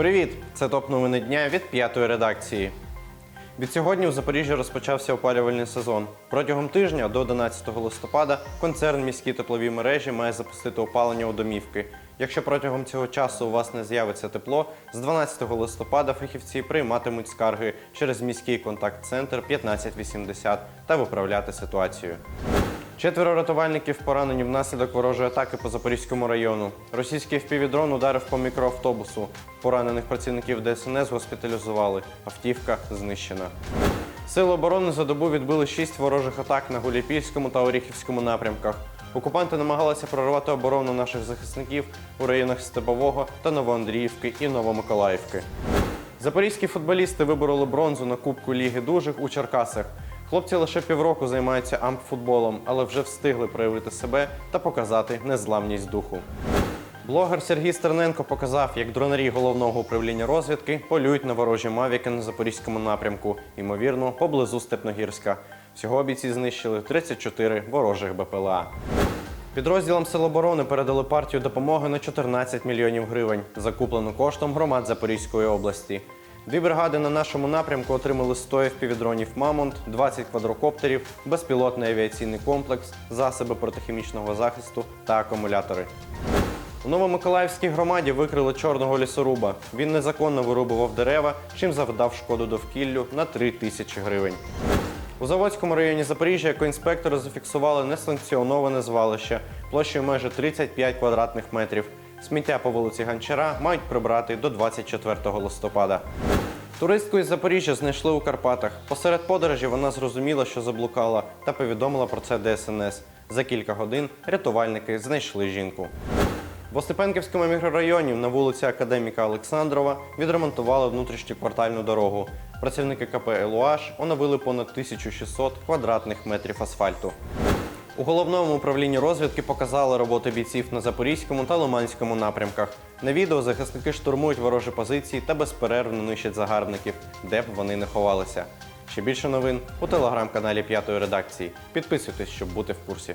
Привіт! Це топ новини дня від п'ятої редакції. Від сьогодні у Запоріжжі розпочався опалювальний сезон. Протягом тижня до 11 листопада концерн міські теплові мережі має запустити опалення у домівки. Якщо протягом цього часу у вас не з'явиться тепло, з 12 листопада фахівці прийматимуть скарги через міський контакт-центр 1580 та виправляти ситуацію. Четверо рятувальників поранені внаслідок ворожої атаки по Запорізькому району. Російський впівдрон ударив по мікроавтобусу. Поранених працівників ДСНС госпіталізували. Автівка знищена. Сили оборони за добу відбили шість ворожих атак на Гуляйпільському та Оріхівському напрямках. Окупанти намагалися прорвати оборону наших захисників у районах Степового та Новоандріївки і Новомиколаївки. Запорізькі футболісти вибороли бронзу на Кубку Ліги Дужих у Черкасах. Хлопці лише півроку займаються ампфутболом, але вже встигли проявити себе та показати незламність духу. Блогер Сергій Стерненко показав, як дронарі головного управління розвідки полюють на ворожі мавіки на запорізькому напрямку, ймовірно, поблизу Степногірська. Всього бійці знищили 34 ворожих БПЛА. Підрозділам Сил оборони передали партію допомоги на 14 мільйонів гривень, закуплену коштом громад Запорізької області. Дві бригади на нашому напрямку отримали 100 FPV-дронів Мамонт, 20 квадрокоптерів, безпілотний авіаційний комплекс, засоби протихімічного захисту та акумулятори. У Новомиколаївській громаді викрили чорного лісоруба. Він незаконно вирубував дерева, чим завдав шкоду довкіллю на 3 тисячі гривень. У Заводському районі Запоріжжя екоінспектори зафіксували несанкціоноване звалище площею майже 35 квадратних метрів. Сміття по вулиці Гончара мають прибрати до 24 листопада. Туристку із Запоріжжя знайшли у Карпатах. Посеред подорожі вона зрозуміла, що заблукала, та повідомила про це ДСНС. За кілька годин рятувальники знайшли жінку. В Остепенківському мікрорайоні на вулиці Академіка Олександрова відремонтували внутрішню квартальну дорогу. Працівники КП «Елуаш» оновили понад 1600 квадратних метрів асфальту. У головному управлінні розвідки показали роботу бійців на Запорізькому та Лиманському напрямках. На відео захисники штурмують ворожі позиції та безперервно нищать загарбників, де б вони не ховалися. Ще більше новин у телеграм-каналі П'ятої редакції. Підписуйтесь, щоб бути в курсі.